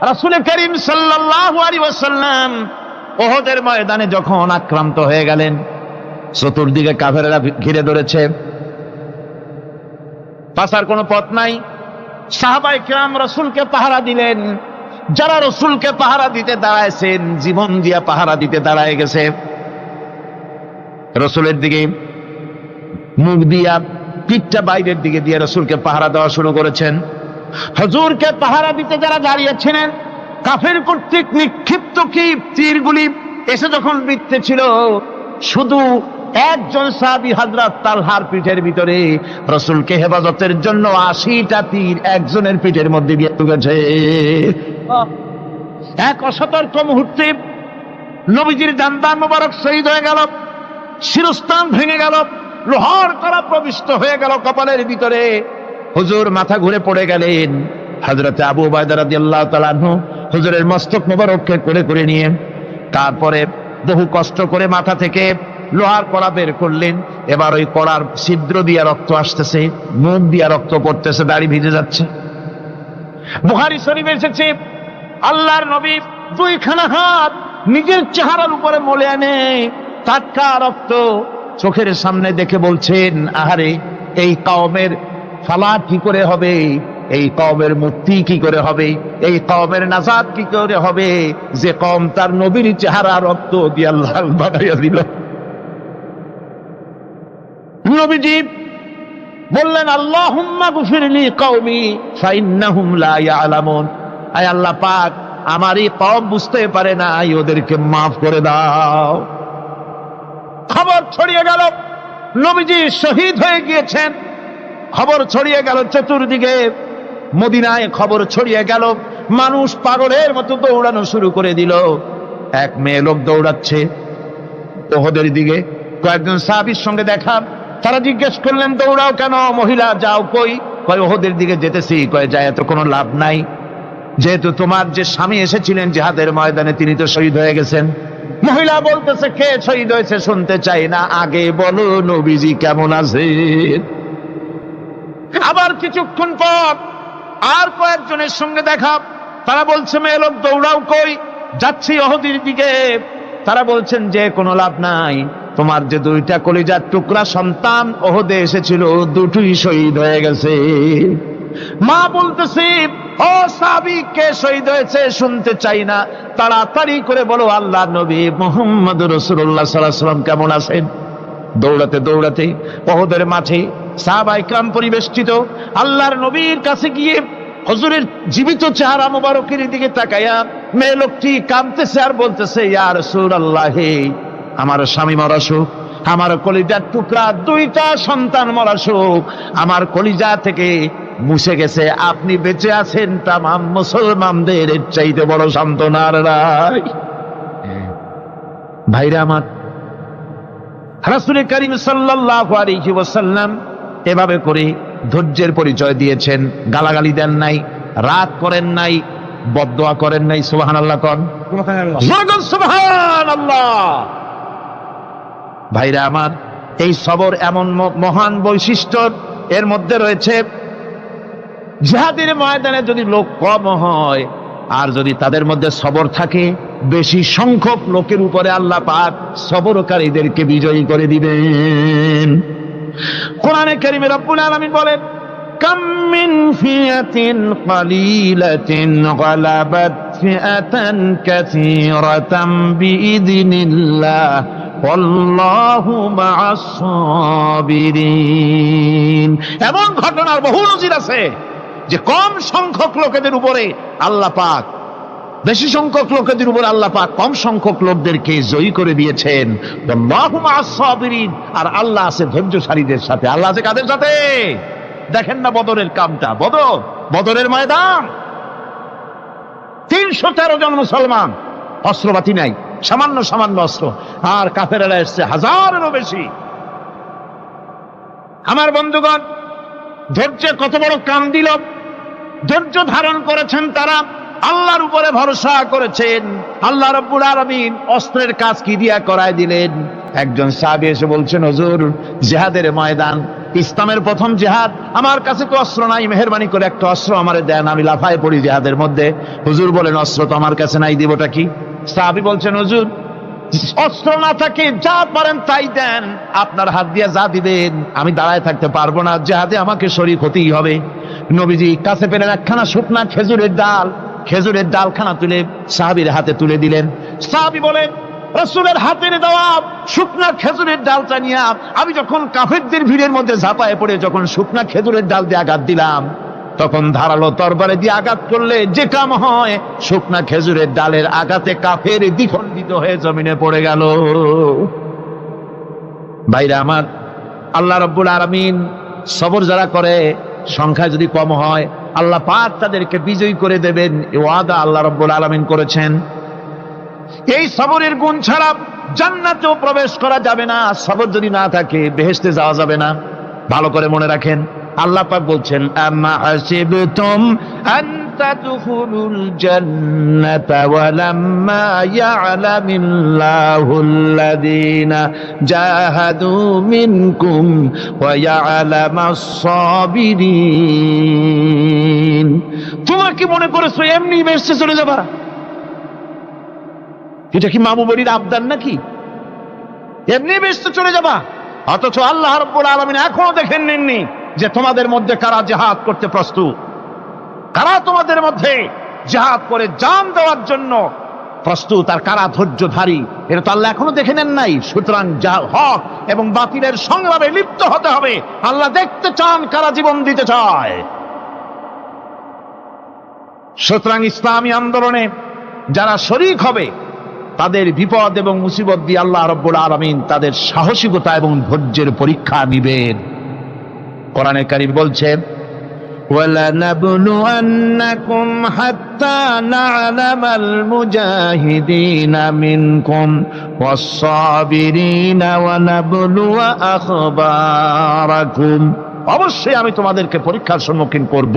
রাসূল করিম ওয়াসাল্লাম ওহদের ময়দানে যখন আক্রান্ত হয়ে গেলেন, চতুর্দিকে কাফেরেরা ঘিরে ধরেছে। পাশার কোনো পথ নাই। সাহাবাই কিরাম রসুলকে পাহারা দিলেন। যারা রসুলকে পাহারা দিতে দাঁড়াইছেন, জীবন দিয়া পাহারা দিতে দাঁড়ায় গেছে। রসুলের দিকে মুখ দিয়া, পিঠটা বাইরের দিকে দিয়ে রসুলকে পাহারা দেওয়া শুরু করেছেন। হজুরকে পাহারা দিতে যারা দাঁড়িয়েছিলেন, কাফের কর্তৃক নিক্ষিপ্ত কি তীরগুলি এসে যখন বৃত্তে ছিল, শুধু একজন সাহাবি হাজরাত তালহার পিঠের ভিতরে রসুলকে হেফাজতের জন্য আশিটা তীর একজনের পিঠের মধ্যে দিয়ে ঢুকেছে। এক অসতর্ক মুহূর্তে নবীজির দান্দান মোবারক শহীদ হয়ে গেল, শিরস্থান ভেঙে গেল, লোহার করা প্রবিষ্ট হয়ে গেল কপালের ভিতরে। হুজুর মাথা ঘুরে পড়ে গেলেন। হজরতে আবু বায়দার আল্লাহ হুজুরের মস্তক মোবারককে করে করে নিয়ে তারপরে বহু কষ্ট করে মাথা থেকে লোহার কড়া বের করলেন। এবার ওই কড়ার ছিদ্র দিয়া রক্ত আসতেছে মুখ দিয়া রক্ত পড়তেছে, দাড়ি ভিজে যাচ্ছে। বুহারি শরীফ এসেছে, আল্লাহর নবী দুইখানা হাত নিজের চেহারার উপরে মলে আনে, টাটকা রক্ত চোখের সামনে দেখে বলছেন, আহারে, এই কওমের ফালা কি করে হবে? এই কওমের মুক্তি কি করে হবে? এই কওমের নাজাদ কি করে হবে? যে কম তার নবীর চেহারা রক্ত দিয়ে লাল বানাইয়া দিল। নবীজি বললেন, আল্লাহুম্মা গুফিরলি কওমি, ফাইন্নাহুম আয় আল্লাহ পাক, আমার এই কওম বুঝতে পারে না ওদেরকে মাফ করে দাও। খবর ছড়িয়ে গেল। নবীজি শহীদ হয়ে গিয়েছেন। খবর ছড়িয়ে গেল চতুর্দিকে। মদিনায় খবর ছড়িয়ে গেল। মানুষ পাগলের মতো দৌড়ানো শুরু করে দিল। এক মেয়ে লোক দৌড়াচ্ছে ওহদের দিকে। কয়েকজন সাহাবির সঙ্গে দেখা। তারা জিজ্ঞেস করলেন, দৌড়াও কেন? মহিলা, যাও কই? কয়, ওহদের দিকে যেতেছি। কয় যায় এত কোনো লাভ নাই। যেহেতু তোমার যে স্বামী এসেছিলেন জেহাদের ময়দানে, তিনি তো শহীদ হয়ে গেছেন। মহিলা বলতেছে, কে শহীদ হয়েছে শুনতে চাই না। আগে বলো, নবীজি কেমন আছে আবার কিছুক্ষণ পর আর কয়েকজনের সঙ্গে দেখা। তারা বলছে, মেয়ে লোক, দৌড়াও কই? যাচ্ছি অহদির দিকে। তারা বলছেন, যে কোনো লাভ নাই। তোমার যে দুইটা কলিজার টুকরা সন্তান ওহদে এসেছিল, দুটোই শহীদ হয়ে গেছে। মা বলতেছি, ও সাবি কে শহীদ হয়েছে শুনতে চাই না। তাড়াতাড়ি করে বলো, আল্লাহ নবী মোহাম্মদ রসুল্লাহ সাল্লাহ সাল্লাম কেমন আছেন? দৌড়াতে দৌড়াতে ওহদের মাঠে সাহাবাই ক্রাম পরিবেষ্টিত। আল্লাহর নবীর কাছে গিয়ে হজুরের জীবিত চেহারা মোবারকের দিকে তাকাইয়া মেয়ে লোকটি কামতেছে আর বলতেছে ইয়ার সুর আল্লাহ আমার স্বামী মরা সুখ, আমার কলিজার টুকরা দুইটা সন্তান মরা সুখ, আমার কলিজা থেকে মুছে গেছে, আপনি বেঁচে আছেন তামাম মুসলমানদের চাইতে বড় সান্ত্বনার রায়। ভাইরা আমার রাসুল করিম সাল্লাল্লাহু আলাইহি ওয়াসাল্লাম এভাবে করে ধৈর্যের পরিচয় দিয়েছেন। গালাগালি দেন নাই রাগ করেন নাই বদদোয়া করেন নাই সুবহানাল্লাহ কন। ভাইরা আমার এই সবর এমন মহান বৈশিষ্ট্য এর মধ্যে রয়েছে জিহাদের ময়দানে যদি লোক কম হয় আর যদি তাদের মধ্যে সবর থাকে বেশি সংখ্যক লোকের উপরে আল্লাহ পাক সবরকারীদেরকে বিজয়ী করে দিবেন। কোরআনে কারিমে রব্বুল আলামিন বলেন, কাম মিন ফিয়াতিন কালিলাতিন গালাবাত ফিআতান কাসীরাতাম বিইذنিল্লাহ এমন ঘটনার বহু নজির আছে যে কম সংখ্যক লোকেদের উপরে আল্লাহ পাক বেশি সংখ্যক লোকেদের উপর আল্লাহ পাক কম সংখ্যক লোকদেরকে জয়ী করে দিয়েছেন। আর আল্লাহ আছে ধৈর্যশালীদের সাথে। আল্লাহ আছে কাদের সাথে? দেখেন না বদরের কামটা। বদর, বদরের ময়দান। তিনশো তেরো জন মুসলমান। অস্ত্রপাতি নাই। সামান্য সামান্য অস্ত্র। আর কাফেরেরা এসছে হাজারেরও বেশি। আমার বন্ধুগণ ধৈর্য কত বড় কাম দিল। ধৈর্য ধারণ করেছেন তারা। আল্লাহর উপরে ভরসা করেছেন। আল্লাহ রব্বুল আলামিন অস্ত্রের কাজ কি দিয়া করায় দিলেন? একজন সাহাবী এসে বলছেন, হুজুর, জেহাদের ময়দান, ইসলামের প্রথম জেহাদ, আমার কাছে তো অস্ত্র নাই, মেহরবানি করে একটা অস্ত্র আমারে দেন, আমি লাফায় পড়ি জেহাদের মধ্যে। হুজুর বলেন, অস্ত্র তো আমার কাছে নাই, দিবটা কি? সাহাবি বলছেন, হুজুর, অস্ত্র না থাকে, যা পারেন তাই দেন, আপনার হাত দিয়ে যা দিবেন, আমি দাঁড়ায় থাকতে পারব না, জেহাদে আমাকে শরীর ক্ষতি হবে। নবীজি কাছে পেলেন একখানা শুকনা খেজুরের ডাল খেজুরের ডালখানা তুলে সাহাবির হাতে তুলে দিলেন। সাহাবি বলেন, রসুলের হাতের দেওয়া শুকনা খেজুরের ডালটা নিয়ে আমি যখন কাফেরদের ভিড়ের মধ্যে ঝাঁপায় পড়ে যখন শুকনা খেজুরের ডাল দিয়ে আঘাত দিলাম, তখন ধারালো তরবারে দিয়ে আঘাত করলে যে কাম হয়, শুকনা খেজুরের ডালের আঘাতে কাফের দ্বিখণ্ডিত হয়ে জমিনে পড়ে গেল। বাইরে আমার, আল্লাহ রব্বুল আরামিন সবর যারা করে, সংখ্যা যদি কম হয় আল্লাহ পাক তাদেরকে বিজয়ী করে দেবেন। ওয়াদা আল্লাহ রব্বুল আলমিন করেছেন। এই সবরের গুণ ছাড়া জান্নাতেও প্রবেশ করা যাবে না। সবর যদি না থাকে বেহেস্তে যাওয়া যাবে না। ভালো করে মনে রাখেন। আল্লাহ পাক বলছেন তাদখুলুল জান্নাতা ওয়ালাম্মা ইয়ালামিল্লাহুল্লাযীনা জাহাদু মিনকুম ওয়া ইয়ালামাস সাবিরিন তোমরা কি মনে করেছ, এমনি বেহেশতে চলে যাবা? এটা কি মামু বাড়ির আবদার নাকি? এমনি ব্যস্ত চলে যাবা। অথচ আল্লাহ রব্বুল আলমিন এখনও দেখেন নেননি যে তোমাদের মধ্যে কারা জেহাদ করতে প্রস্তুত। কারা তোমাদের মধ্যে জেহাদ করে জান দেওয়ার জন্য প্রস্তুত আর কারা ধৈর্যধারী? এটা তো আল্লাহ এখনও দেখে নেন নাই। সুতরাং যা হক এবং বাতিলের সংগ্রামে লিপ্ত হতে হবে। আল্লাহ দেখতে চান কারা জীবন দিতে চায়। সুতরাং ইসলামী আন্দোলনে যারা শরিক হবে, তাদের বিপদ এবং মুসিবত দিয়ে আল্লাহ রব্বুল আলমিন তাদের সাহসিকতা এবং ধৈর্যের পরীক্ষা নিবেন। কোরআনে কারিম বলছেন ولنبلونكم حتى نعلم المجاهدين منكم والصابرين ونبلو أخباركم অবশ্যই আমি তোমাদেরকে পরীক্ষার সম্মুখীন করব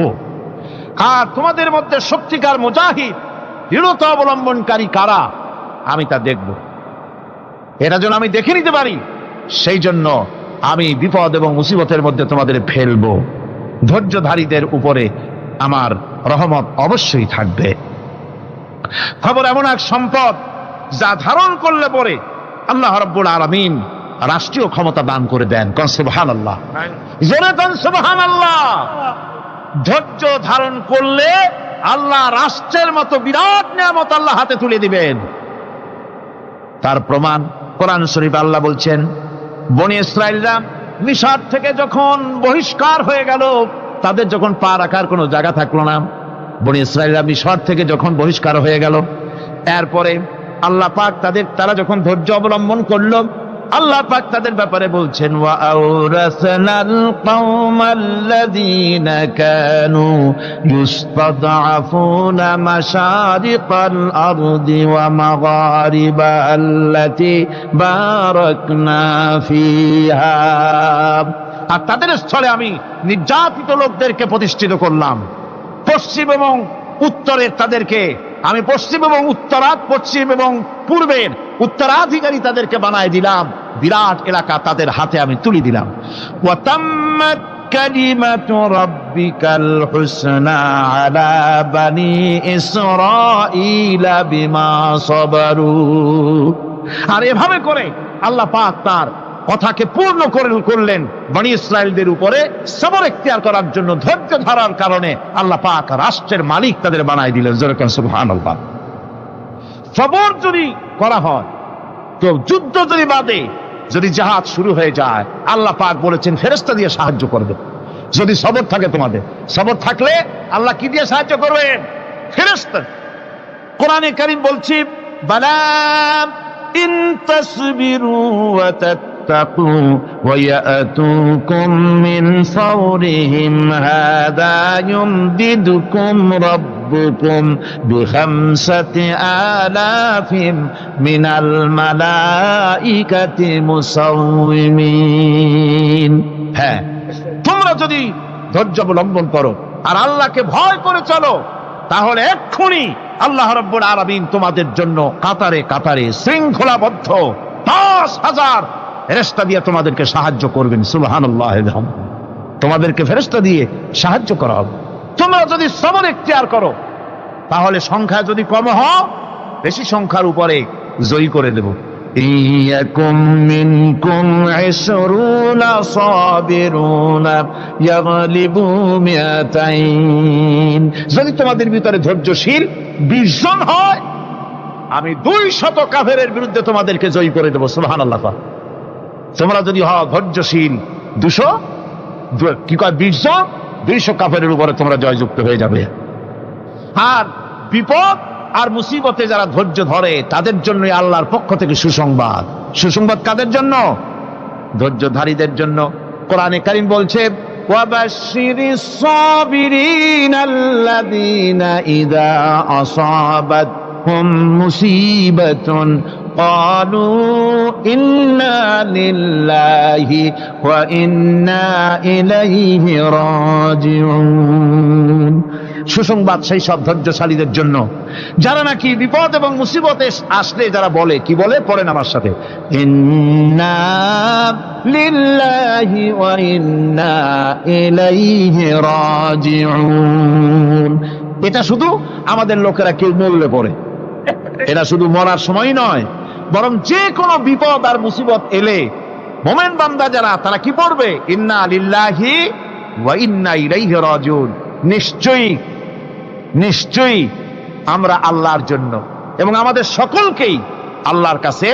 আর তোমাদের মধ্যে সত্যিকার মুজাহিদ দৃঢ়তা অবলম্বনকারী কারা আমি তা দেখব এটা যেন আমি দেখে নিতে পারি সেই জন্য আমি বিপদ এবং মুসিবতের মধ্যে তোমাদের ফেলবো ধৈর্যধারীদের উপরে আমার রহমত অবশ্যই থাকবে। খবর এমন এক সম্পদ যা ধারণ করলে পরে আল্লাহ রব্বুল আলমিন রাষ্ট্রীয় ক্ষমতা দান করে দেন। কনসুবহান আল্লাহ আল্লাহ ধৈর্য ধারণ করলে আল্লাহ রাষ্ট্রের মতো বিরাট নিয়ামত আল্লাহ হাতে তুলে দিবেন। তার প্রমাণ কোরআন শরীফ আল্লাহ বলছেন, বনি ইসরায়েলরা মিশর থেকে যখন বহিষ্কার হয়ে গেল, তাদের যখন পা রাখার কোনো জায়গা থাকল না। বনি ইসরায়েলরা মিশর থেকে যখন বহিষ্কার হয়ে গেল, এরপরে আল্লাহ পাক তাদের, তারা যখন ধৈর্য অবলম্বন করল আল্লাহ পাক তাদের ব্যাপারে বলছেন, ওয়া আওরাসনাল কওমাল্লাযীনা কানু ইউস্তাদআফুনা মাশারিকাল আরদি ওয়া মাগারিবা আল্লাতী বারাকনা ফিহা। আর তাদের স্থলে আমি নির্যাতিত লোকদেরকে প্রতিষ্ঠিত করলাম। পশ্চিম এবং উত্তরের তাদেরকে আমি পশ্চিম এবং উত্তরাত পশ্চিম এবং পূর্বের উত্তরাধিকারী তাদেরকে বানায় দিলাম। বিরাট এলাকা তাদের হাতে আমি তুলে দিলাম। আর এভাবে করে আল্লাহ পাক তার কথাকে পূর্ণ করে করলেন বনি ইসরায়েলদের উপরে সবর এখতিয়ার করার জন্য, ধৈর্য ধরার কারণে আল্লাহ পাক রাষ্ট্রের মালিক তাদের বানাই দিলেন। যেরকম আল্লাহ সবর যদি করা হয়, তো যুদ্ধ যদি বাদে, যদি জাহাজ শুরু হয়ে যায়, আল্লাহ পাক বলেছেন ফেরেস্তা দিয়ে সাহায্য করবে। যদি সবর থাকে তোমাদের, সবর থাকলে আল্লাহ কি দিয়ে সাহায্য করবেন? ফেরেস্তা কোরআনে কারিম বলছি বালাম ইন ওয়া تتقوا ويأتوكم من فورهم هذا يمددكم ربكم بخمسة آلاف من الملائكة مسومين হ্যাঁ তোমরা যদি ধৈর্য অবলম্বন করো আর আল্লাহকে ভয় করে চলো তাহলে এক্ষুনি আল্লাহ রব্বুল আলামিন তোমাদের জন্য কাতারে কাতারে শৃঙ্খলাবদ্ধ দশ হাজার ফেরেস্তা দিয়ে তোমাদেরকে সাহায্য করবেন সুবহানাল্লাহ তোমাদেরকে ফেরেস্তা দিয়ে সাহায্য করা হবে তোমরা যদি সবর এখতিয়ার করো তাহলে সংখ্যা যদি কম হও বেশি সংখ্যার উপরে জয়ী করে দেব إيكم منكم عشرون صابرون يغلبوا مئتين যদি তোমাদের ভিতরে ধৈর্যশীল বিশ জন হয় আমি দুই শত কাফেরের বিরুদ্ধে তোমাদেরকে জয়ী করে দেবো সুহান আল্লাহ তোমরা যদি হও ধৈর্যশীল দুশো দু- কি কয় বিশ জন দুইশো কাফেরের উপরে তোমরা জয়যুক্ত হয়ে যাবে আর বিপদ আর মুসিবতে যারা ধৈর্য ধরে তাদের জন্যই আল্লাহর পক্ষ থেকে সুসংবাদ সুসংবাদ কাদের জন্য ধৈর্যধারীদের জন্য কোরআনে কারিম বলছে وبشر الصابرين الذين إذا أصابتهم مصيبة قالوا إنا لله وإنا إليه راجعون সুসংবাদ সেই সব ধৈর্যশালীদের জন্য যারা নাকি বিপদ এবং মুসিবতে আসলে যারা বলে কি বলে পড়েন আমার সাথে إنا لله وإنا إليه راجعون এটা শুধু আমাদের লোকেরা কেউ মরলে পড়ে এটা শুধু মরার সময় নয় বরং যে কোনো বিপদ আর মুসিবত এলে মোমেন বান্দা যারা, তারা কি পড়বে? ইন্না লিল্লাহি ওয়া ইন্না নিশ্চয়ই নিশ্চয়ই আমরা আল্লাহর জন্য এবং আমাদের সকলকেই আল্লাহর কাছে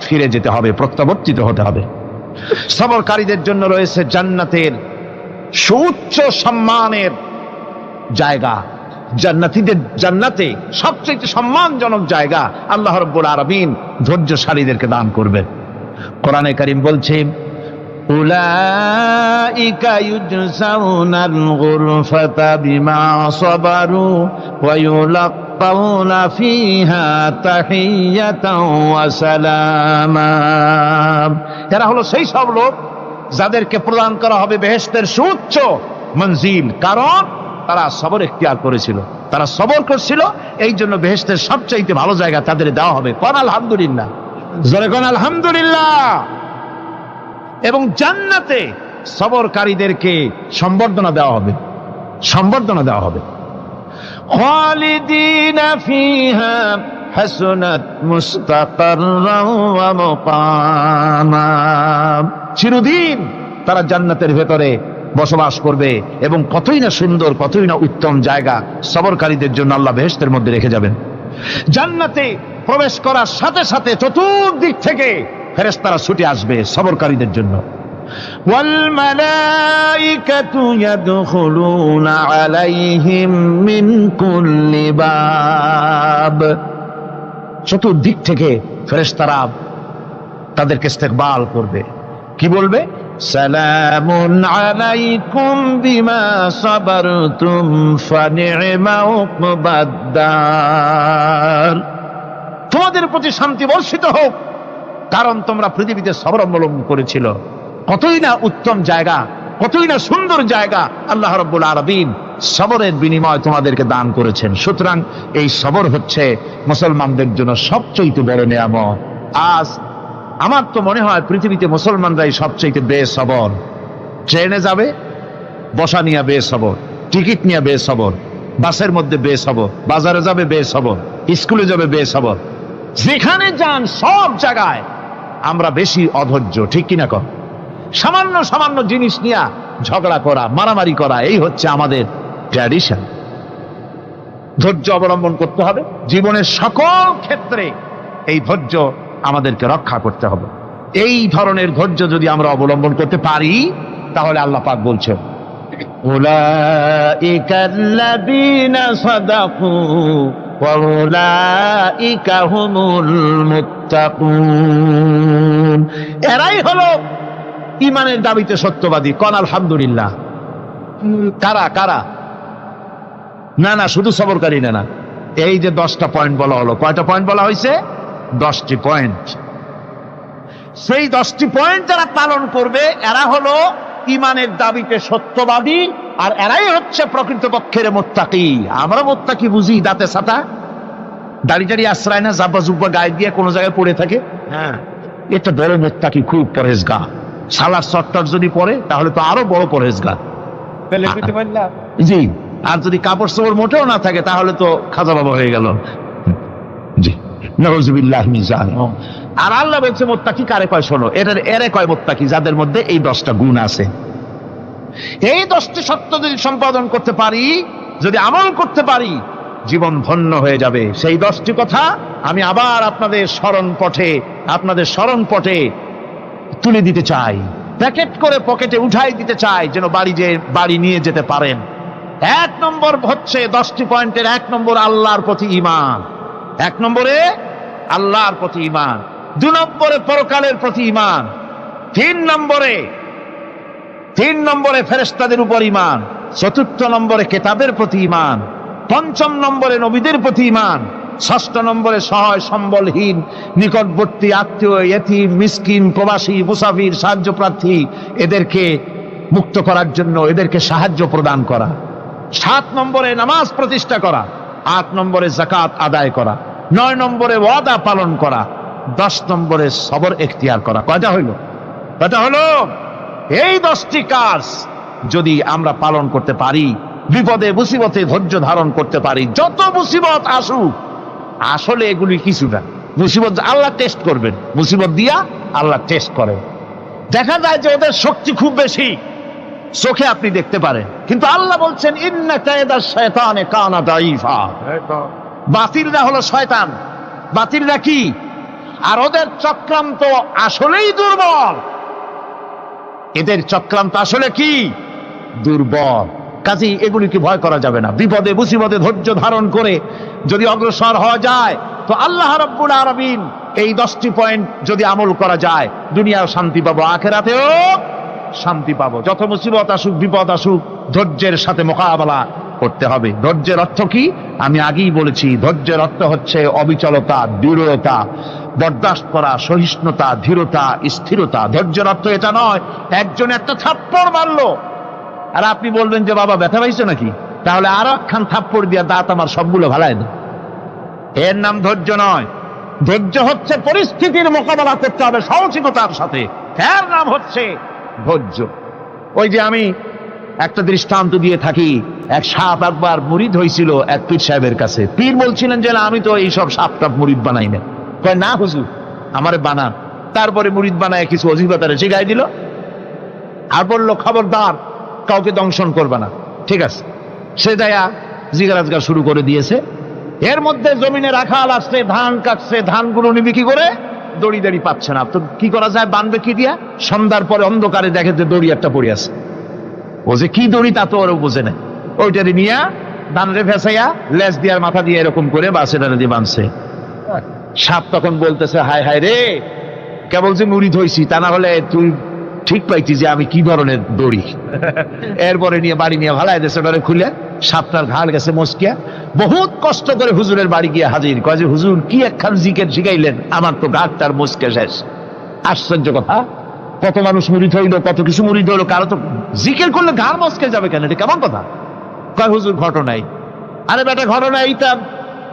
ফিরে যেতে হবে, প্রত্যাবর্তিত হতে হবে। সবরকারীদের জন্য রয়েছে জান্নাতের সুউচ্চ সম্মানের জায়গা। জান্নাতীদের জান্নাতে সবচেয়ে সম্মানজনক জায়গা আল্লাহ রব্বুল আরবিন ধৈর্যশালীদেরকে দান করবেন কোরআনে কারিম বলছে أولئك يجزون الغرفة بما صبروا ويلقون فيها تحية وسلاما এরা হলো সেই সব লোক যাদেরকে প্রদান করা হবে বেহেশতের সুউচ্চ মঞ্জিল কারণ তারা সবর এখতিয়ার করেছিল। তারা সবর করছিল, এই জন্য বেহেস্তের সবচাইতে ভালো জায়গা তাদের দেওয়া হবে। কন আলহামদুলিল্লাহ। জোরে আলহামদুলিল্লাহ। এবং জান্নাতে সবরকারীদেরকে সম্বর্ধনা দেওয়া হবে। সম্বর্ধনা দেওয়া হবে। খালিদিন চিরদিন তারা জান্নাতের ভেতরে বসবাস করবে এবং কতই না সুন্দর কতই না উত্তম জায়গা সবরকারীদের জন্য আল্লাহ বেহেশতের মধ্যে রেখে যাবেন জান্নাতে প্রবেশ করার সাথে সাথে চতুর্দিক থেকে ফেরেশতারা ছুটে আসবে সবরকারীদের জন্য والملائكة يدخلون عليهم من كل باب চতুর্দিক থেকে ফেরেশতারা তাদেরকে ইস্তেকবাল করবে কি বলবে সালামুন আলাইকুম বিমা সাবারতুম ফানি'মা তোমাদের প্রতি শান্তি বর্ষিত হোক, কারণ তোমরা পৃথিবীতে সবর অবলম্বন করেছিল। কতই না উত্তম জায়গা, কতই না সুন্দর জায়গা আল্লাহ রব্বুল আরবিন সবরের বিনিময় তোমাদেরকে দান করেছেন। সুতরাং এই সবর হচ্ছে মুসলমানদের জন্য সবচেয়ে বড় নিয়ামত। আজ আমার তো মনে হয় পৃথিবীতে মুসলমানরাই সবচেয়ে বেসবর। ট্রেনে যাবে, বসা নিয়ে বেসবর, টিকিট নিয়ে বেসবর, বাসের মধ্যে বেসবর, বাজারে যাবে বেসবর, স্কুলে যাবে বেসবর। যেখানে যান সব জায়গায় আমরা বেশি অধৈর্য, ঠিক কিনা কর সামান্য সামান্য জিনিস নিয়ে ঝগড়া করা, মারামারি করা, এই হচ্ছে আমাদের ট্র্যাডিশন ধৈর্য অবলম্বন করতে হবে। জীবনের সকল ক্ষেত্রে এই ধৈর্য আমাদেরকে রক্ষা করতে হবে। এই ধরনের ধৈর্য যদি আমরা অবলম্বন করতে পারি, তাহলে আল্লাহ পাক বলছে এরাই হলো ইমানের দাবিতে সত্যবাদী। কন আলহামদুলিল্লাহ। কারা কারা? না না, শুধু সবরকারী না না। এই যে দশটা পয়েন্ট বলা হলো, কয়টা পয়েন্ট বলা হয়েছে? দশটি পয়েন্ট। সেই দশটি পয়েন্ট যারা পালন করবে এরা হলো ইমানের দাবিতে সত্যবাদী আর এরাই হচ্ছে প্রকৃতপক্ষের মোত্তাকি। আমরা মোত্তাকি বুঝি দাঁতে সাতা দাড়ি টাড়ি আশ্রয় না জাব্বা জুব্বা গায়ে দিয়ে কোনো জায়গায় পড়ে থাকে? হ্যাঁ। এটা বড় মোত্তাকি খুব পরহেজগা সালার সট্টর যদি পরে তাহলে তো আরও বড় পেতে জি আর যদি কাপড় চোপড় মোটেও না থাকে তাহলে তো খাজা বাবা হয়ে গেল। আর আল্লাহ বলছে, মোত্তাকি কারে কয় শোনো? এটার এরে কয় মোত্তাকি? যাদের মধ্যে এই দশটা গুণ আছে। এই দশটি সত্য যদি সম্পাদন করতে পারি, যদি আমল করতে পারি, জীবন ধন্য হয়ে যাবে। সেই দশটি কথা আমি আবার আপনাদের স্মরণ পটে আপনাদের স্মরণ পটে তুলে দিতে চাই। প্যাকেট করে পকেটে উঠাই দিতে চাই, যেন বাড়ি যে, বাড়ি নিয়ে যেতে পারেন। এক নম্বর হচ্ছে দশটি পয়েন্টের এক নম্বর আল্লাহর প্রতি ইমান এক নম্বরে আল্লাহর প্রতি ইমান দু নম্বরে পরকালের প্রতি ইমান তিন নম্বরে তিন নম্বরে ফেরেস্তাদের উপর ইমান চতুর্থ নম্বরে কেতাবের প্রতি ইমান পঞ্চম নম্বরে নবীদের প্রতি ইমান ষষ্ঠ নম্বরে সহায়, সম্বলহীন, নিকটবর্তী, আত্মীয়, এতিম, মিসকিন, প্রবাসী, মুসাফির সাহায্য প্রার্থী এদেরকে মুক্ত করার জন্য, এদেরকে সাহায্য প্রদান করা। সাত নম্বরে নামাজ প্রতিষ্ঠা করা। আট নম্বরে জাকাত আদায় করা। নয় নম্বরে ওয়াদা পালন করা, দশ নম্বরে সবর এখতিয়ার করা। কয়টা হইল? কয়টা হলো? এই দশটি কাজ যদি আমরা পালন করতে পারি, বিপদে, মুসিবতে ধৈর্য ধারণ করতে পারি, যত মুসিবত আসুক, আসলে এগুলি কিছু না মুসিবত আল্লাহ টেস্ট করবেন। মুসিবত দিয়া আল্লাহ টেস্ট করেন। দেখা যায় যে ওদের শক্তি খুব বেশি। চোখে আপনি দেখতে পারেন। কিন্তু আল্লাহ বলছেন ইন্না কায়দা শয়তানে কানা দাইফা বাতিলরা হলো শয়তান। বাতিলরা কি? আর ওদের চক্রান্ত আসলেই দুর্বল। এদের চক্রান্ত আসলে কি? দুর্বল। কাজেই এগুলিকে ভয় করা যাবে না। বিপদে মুসিবদে ধৈর্য ধারণ করে যদি অগ্রসর হওয়া যায়, তো আল্লাহ রব্বুল আরবিন এই দশটি পয়েন্ট যদি আমল করা যায়, দুনিয়ার শান্তি পাবো, আখেরাতেও শান্তি পাবো। যত মুসিবত আসুক, বিপদ আসুক, ধৈর্যের সাথে মোকাবেলা করতে হবে। ধৈর্যের অর্থ কি? আমি আগেই বলেছি, ধৈর্যের অর্থ হচ্ছে অবিচলতা, দৃঢ়তা, বরদাস্ত করা, সহিষ্ণুতা, ধীরতা, স্থিরতা। ধৈর্যের অর্থ এটা নয়, একজন একটা থাপ্পড় মারলো। আর আপনি বলবেন যে, বাবা, ব্যথা পাইছো নাকি? তাহলে আরও একখান থাপ্পড় দিয়া দাঁত আমার সবগুলো ভালাই দেয় এর নাম ধৈর্য নয়। ধৈর্য হচ্ছে পরিস্থিতির মোকাবেলা করতে হবে সাহসিকতার সাথে। এর নাম হচ্ছে ধৈর্য। ওই যে আমি একটা দৃষ্টান্ত দিয়ে থাকি, এক সাপ একবার মুরিদ হয়েছিল এক পীর সাহেবের কাছে। পীর বলছিলেন যে আমি তো এইসব সাপ টাপ মুরিদ বানাই না কয়, না হুজুর, আমারে বানান। তারপরে মুরিদ বানায় কিছু অজিবাতারে শিখাই দিল। আর বলল, খবরদার, কাউকে দংশন করবে না। ঠিক আছে। সে দেয়া জিগারাজগার শুরু করে দিয়েছে। এর মধ্যে জমিনে রাখাল আসছে, ধান কাটছে, ধানগুলো নিবি কি করে? দড়ি দড়ি পাচ্ছে না। তো কি করা যায়? বানবে কি দিয়া? সন্ধ্যার পরে অন্ধকারে দেখে যে দড়ি একটা পড়ে আছে। ও যে কি দড়ি তা তো ওরা বোঝে না। ওইটারে নিয়ে ধানরে ফেসাইয়া, লেজ দিয়ার মাথা দিয়ে এরকম করে বাসেটারে দিয়ে বানছে সাপ তখন বলতেছে, হায় হায় রে, কেবল যে মুড়ি ধইছি, তা না হলে তুই ঠিক পাইছি যে আমি কি ধরনের দড়ি? এরপরে নিয়ে বাড়ি নিয়ে ভালাই দেশে ডরে খুলে সাপটার ঘাড় গেছে মস্কিয়া। বহুত কষ্ট করে হুজুরের বাড়ি গিয়ে হাজির। কয় যে, হুজুর, কি একখান জিকের শিখাইলেন? আমার তো ঘাটটার মস্কে শেষ। আশ্চর্য কথা। কত মানুষ মুড়ি হইল কত কিছু মুড়ি হইল কারও তো জিকের করলে ঘাড় মস্কে যাবে কেন? এটা কেমন কথা? কয়, হুজুর ঘটনাই আরে বেটা, ঘটনা এইটা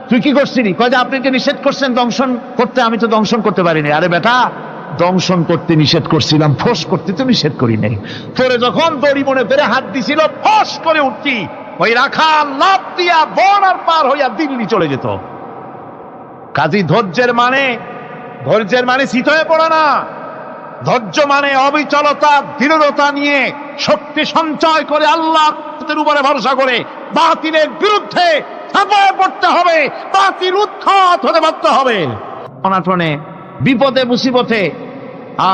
তুই কি করছিলি? কয় যে, আপনি যে নিষেধ করছেন দংশন করতে, আমি তো দংশন করতে পারিনি। আরে বেটা, দংশন করতে নিষেধ করছিলাম, ফোস করতে তো নিষেধ করি নাই। তোরে যখন দড়ি মনে পেরে হাত দিছিল, ফোস করে উঠতি। ওই রাখা লাভ দিয়া বন আর পার হইয়া দিল্লি চলে যেত। কাজী ধৈর্যের মানে ধৈর্যের মানে শীত হয়ে পড়ে না। ধৈর্য মানে অবিচলতা, দৃঢ়তা নিয়ে শক্তি সঞ্চয় করে আল্লাহ উপরে ভরসা করে। বাতিলের বিরুদ্ধে ছাপায় পড়তে হবে, বাতিল উৎখাত হতে বাধ্য হবে। অনাটনে, বিপদে, মুসিবতে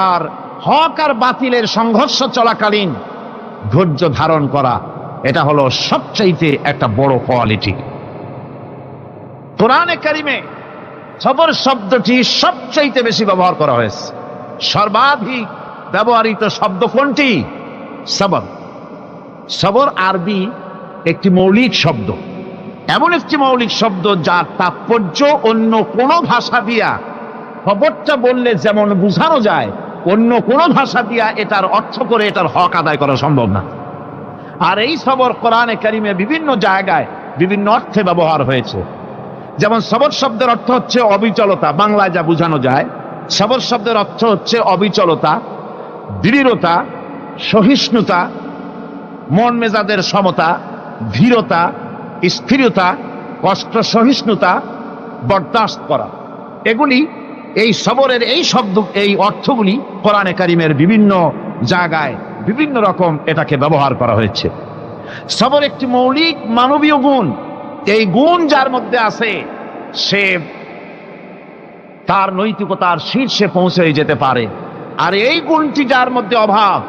আর হক আর বাতিলের সংঘর্ষ চলাকালীন ধৈর্য ধারণ করা, এটা হলো সবচাইতে একটা বড় কোয়ালিটি। কোরআনে কারিমে সবর শব্দটি সবচাইতে বেশি ব্যবহার করা হয়েছে। সর্বাধিক ব্যবহৃত শব্দ কোনটি? সবর। সবর আরবি একটি মৌলিক শব্দ। এমন একটি মৌলিক শব্দ যার তাৎপর্য অন্য কোনো ভাষা দিয়া খবরটা বললে যেমন বোঝানো যায়, অন্য কোনো ভাষা দিয়া এটার অর্থ করে এটার হক আদায় করা সম্ভব না। আর এই সবর কোরআনে কারিমে বিভিন্ন জায়গায় বিভিন্ন অর্থে ব্যবহার হয়েছে। যেমন সবর শব্দের অর্থ হচ্ছে অবিচলতা, বাংলায় যা বোঝানো যায় সবর শব্দের অর্থ হচ্ছে অবিচলতা, দৃঢ়তা, সহিষ্ণুতা, মন মেজাদের সমতা, ধীরতা, স্থিরতা, কষ্ট সহিষ্ণুতা, বরদাস্ত করা। এগুলি, এই সবরের এই শব্দ, এই অর্থগুলি কোরআনে কারিমের বিভিন্ন জায়গায় বিভিন্ন রকম এটাকে ব্যবহার করা হয়েছে। সবর একটি মৌলিক মানবীয় গুণ। এই গুণ যার মধ্যে আছে, সে তার নৈতিকতার শীর্ষে পৌঁছে যেতে পারে। আর এই গুণটি যার মধ্যে অভাব,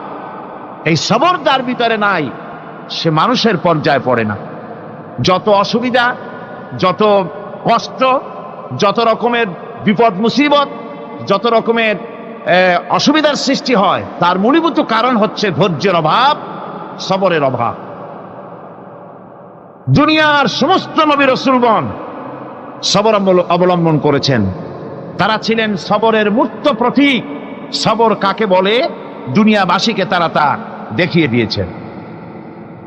এই সবর যার ভিতরে নাই, সে মানুষের পর্যায়ে পড়ে না। যত অসুবিধা, যত কষ্ট, যত রকমের বিপদ, মুসিবত, যত রকমের অসুবিধার সৃষ্টি হয়, তার মূলীভূত কারণ হচ্ছে ধৈর্যের অভাব, সবরের অভাব। দুনিয়ার সমস্ত নবী রসুলগণ সবর অবল- অবলম্বন করেছেন। তারা ছিলেন সবরের মূর্ত প্রতীক। সবর কাকে বলে? দুনিয়াবাসীকে তারা তা দেখিয়ে দিয়েছেন।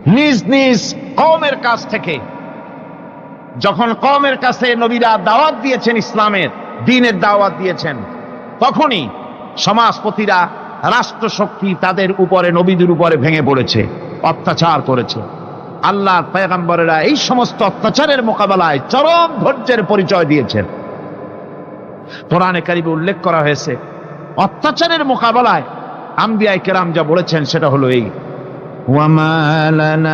নিজ নিজ কমের কাছ থেকে। যখন কমের কাছে নবীরা দাওয়াত দিয়েছেন ইসলামের, দিনের দাওয়াত দিয়েছেন, তখনই সমাজপতিরা রাষ্ট্রশক্তি তাদের উপরে, নবীদের উপরে ভেঙে পড়েছে, অত্যাচার করেছে। আল্লাহ পেগাম্বরেরা এই সমস্ত অত্যাচারের মোকাবেলায় চরম ধৈর্যের পরিচয় দিয়েছেন। কোরআনে কারিবে উল্লেখ করা হয়েছে অত্যাচারের মোকাবেলায় আম্বিয়াই কেরাম যা বলেছেন সেটা হলো এই। বলেন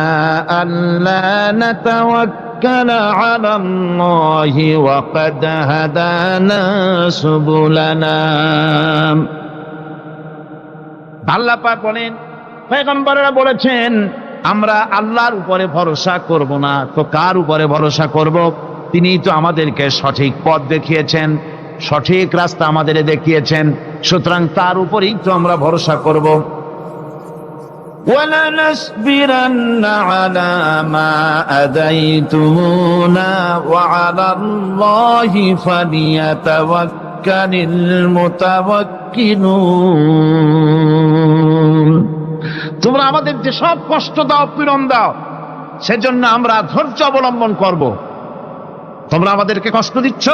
বলেছেন আমরা আল্লাহর উপরে ভরসা করব না। তো কার উপরে ভরসা করব? তিনি তো আমাদেরকে সঠিক পথ দেখিয়েছেন। সঠিক রাস্তা আমাদের দেখিয়েছেন সুতরাং তার উপরেই তো আমরা ভরসা করব ولنصبرن على ما أذيتمونا وعلى الله فليتوكل المتوكلون তোমরা আমাদের যে সব কষ্ট দাও পীড়ন দাও সেজন্য আমরা ধৈর্য অবলম্বন করব তোমরা আমাদেরকে কষ্ট দিচ্ছ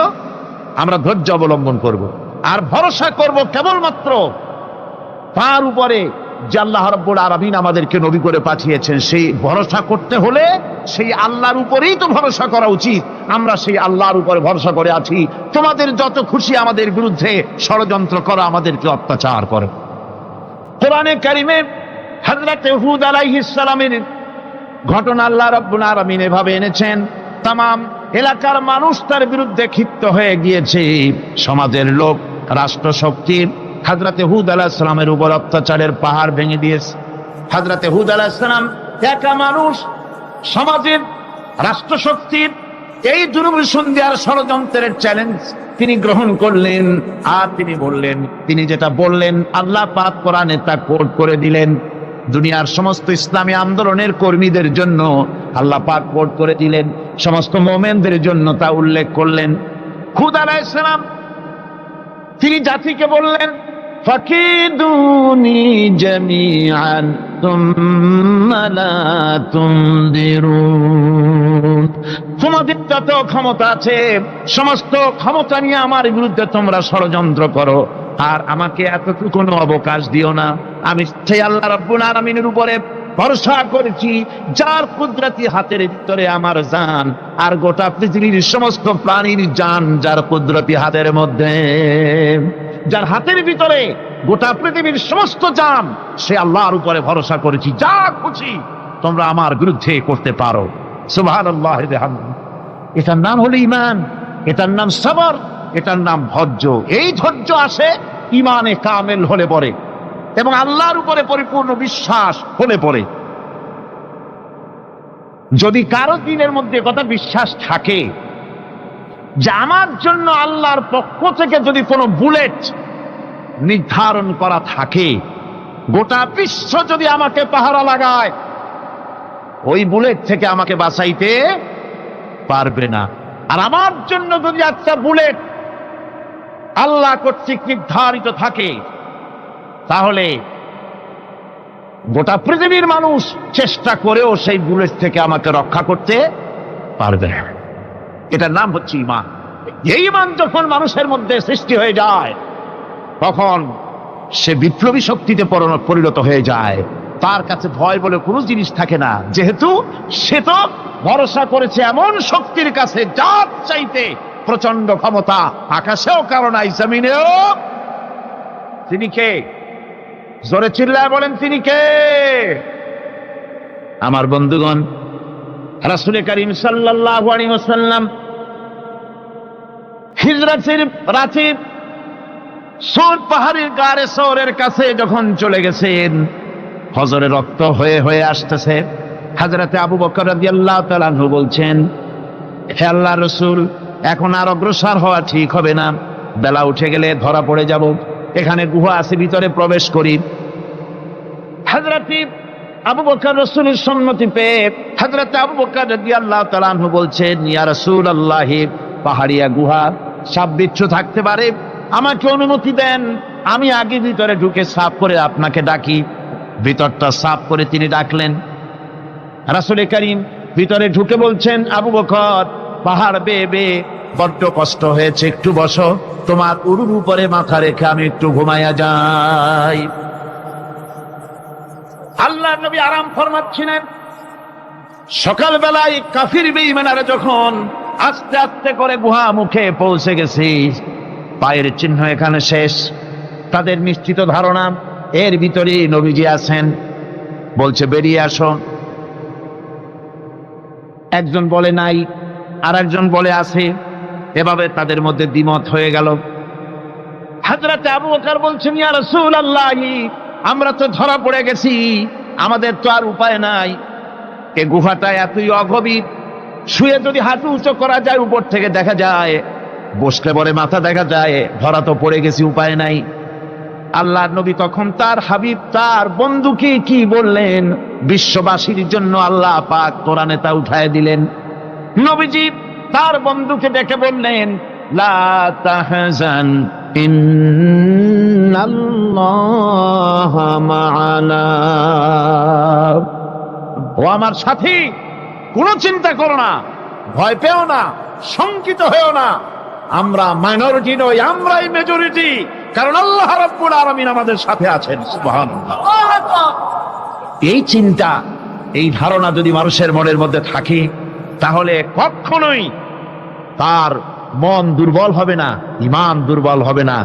আমরা ধৈর্য অবলম্বন করব। আর ভরসা করব কেবলমাত্র তার উপরে যে আল্লাহ রব্বুল আরামিন আমাদেরকে নবী করে পাঠিয়েছেন, সেই ভরসা করতে হলে সেই আল্লাহর উপরেই তো ভরসা করা উচিত। আমরা সেই আল্লাহর উপরে ভরসা করে আছি। তোমাদের যত খুশি আমাদের বিরুদ্ধে ষড়যন্ত্র করো, আমাদেরকে অত্যাচার করো। কোরআনে কারিমে হযরত হুদ আলাইহিস সালামের ঘটনা আল্লাহ রাব্বুল আলামিন এভাবে এনেছেন তাম, এলাকার মানুষ তার বিরুদ্ধে ক্ষিপ্ত হয়ে গিয়েছে। সমাজের লোক, রাষ্ট্রশক্তি, হাজরাতে হুদ আলাহ উপর অত্যাচারের পাহাড় ভেঙে দিয়েছে। হাজরাতে হুদ আলাহ সালাম, একা মানুষ, সমাজের রাষ্ট্রশক্তির এই দুর্বিসন্ধিয়ার ষড়যন্ত্রের চ্যালেঞ্জ তিনি গ্রহণ করলেন। আর তিনি বললেন, তিনি যেটা বললেন, আল্লাহ পাক কোরআনে তা কোট করে দিলেন। দুনিয়ার সমস্ত ইসলামী আন্দোলনের কর্মীদের জন্য আল্লাহ পাক পোর্ট করে দিলেন। সমস্ত মোমেনদের জন্য তা উল্লেখ করলেন। খুদ আলাই ইসলাম তিনি জাতিকে বললেন, ফকিদুনি জামিআন। তোমাদের যত ক্ষমতা আছে, সমস্ত ক্ষমতা নিয়ে আমার বিরুদ্ধে তোমরা ষড়যন্ত্র করো। আর আমাকে এতটুকু অবকাশ দিও না। আমি সেই আল্লাহ রাব্বুল আলামিনের উপরে ভরসা করেছি, যার কুদরতি হাতের ভিতরে আমার জান, আর গোটা পৃথিবীর সমস্ত প্রাণীর জান যার কুদরতি হাতের মধ্যে। যার হাতের ভিতরে গোটা পৃথিবীর সমস্ত জান সে আল্লাহর উপরে ভরসা করেছি। যা খুশি তোমরা আমার বিরুদ্ধে করতে পারো। সুবহানাল্লাহ এটার নাম হলো ইমান এটার নাম সবর, এটার নাম ধৈর্য। এই ধৈর্য আসে ইমানে কামেল হলে পরে এবং আল্লাহর উপরে পরিপূর্ণ বিশ্বাস হলে পরে। যদি কারও দিনের মধ্যে কথা বিশ্বাস থাকে যে আমার জন্য আল্লাহর পক্ষ থেকে যদি কোনো বুলেট নির্ধারণ করা থাকে। গোটা বিশ্ব যদি আমাকে পাহারা লাগায়, ওই বুলেট থেকে আমাকে বাঁচাইতে পারবে না। আর আমার জন্য যদি একটা বুলেট আল্লাহ কর্তৃক নির্ধারিত থাকে, তাহলে গোটা পৃথিবীর মানুষ চেষ্টা করেও সেই বুলেট থেকে আমাকে রক্ষা করতে পারবে না। এটার নাম হচ্ছে ইমান। এই ইমান যখন মানুষের মধ্যে সৃষ্টি হয়ে যায় তখন সে বিপ্লবী শক্তিতে পরিণত হয়ে যায়। তার কাছে ভয় বলে কোনো জিনিস থাকে না। যেহেতু সে তো ভরসা করেছে এমন শক্তির কাছে, যার চাইতে প্রচণ্ড ক্ষমতা আকাশেও, কারণ নাই তিনি কে? জোরে চিল্লায় বলেন, তিনি কে? আমার বন্ধুগণ, রাসুল করিম ওয়াসাল্লাম হিজরাতের রাতে সোর পাহাড়ের গাড়ে শহরের কাছে যখন চলে গেছেন হজরে রক্ত হয়ে হয়ে আসতেছে। হাজরাতে আবু বকর বলছেন, হে আল্লাহ রসুল, এখন আর অগ্রসর হওয়া ঠিক হবে না। বেলা উঠে গেলে ধরা পড়ে যাব। এখানে গুহা আছে, ভিতরে প্রবেশ করি। হাজরাতি আবু বকর রসুলের সম্মতি পেয়ে হাজরাতে আবু বকর রাদিয়াল্লাহু তাআলা আনহু বলছেন, ইয়া রাসূলুল্লাহ, পাহাড়িয়া গুহা সাপ থাকতে পারে? আমাকে অনুমতি দেন, আমি আগে ভিতরে ঢুকে সাফ করে আপনাকে ডাকি। ভিতরটা সাফ করে তিনি ডাকলেন। রাসুল করিম ভিতরে ঢুকে বলছেন, আবু বকর, পাহাড় বেয়ে বেয়ে বড্ড কষ্ট হয়েছে, একটু বসো। তোমার উরুর উপরে মাথা রেখে আমি একটু ঘুমাইয়া যাই। আল্লাহ নবী আরাম ফরমাচ্ছিলেন। সকালবেলায় কাফির বেঈমানারা যখন আস্তে আস্তে করে গুহা মুখে পৌঁছে গেছি পায়ের চিহ্ন এখানে শেষ। তাদের নিশ্চিত ধারণা, এর ভিতরেই নবীজি আছেন। বলছে, বেরিয়ে আসো। একজন বলে, নাই। আর একজন বলে, আছে। এভাবে তাদের মধ্যে দ্বিমত হয়ে গেল। হাজরাতে আবু বকর বলছেন, ইয়া রাসূলুল্লাহ, আমরা তো ধরা পড়ে গেছি, আমাদের তো আর উপায় নাই। এ গুহাটা এতই অগভীর, শুয়ে যদি হাঁটু উঁচু করা যায়, উপর থেকে দেখা যায় বসলে পরে মাথা দেখা যায়, ধরা তো পড়ে গেছি, উপায় নাই। আল্লাহ নবী তখন তার হাবিব, তার বন্ধুকে কি বললেন? বিশ্ববাসীর জন্য আল্লাহ পাক কোরআনে তা উঠায় দিলেন। নবীজি তার বন্ধুকে ডেকে বললেন, লা ও আমার সাথী, কোনো চিন্তা করো না, ভয় পেও না, শঙ্কিত হয়েও না। আমরা মাইনরিটি নই, আমরাই মেজরিটি কারণ আল্লাহ রব্বুল আলামিন আমাদের সাথে আছেন এই চিন্তা, এই ধারণা যদি মানুষের মনের মধ্যে থাকে, তাহলে কখনোই তার মন দুর্বল হবে না, ইমান দুর্বল হবে না।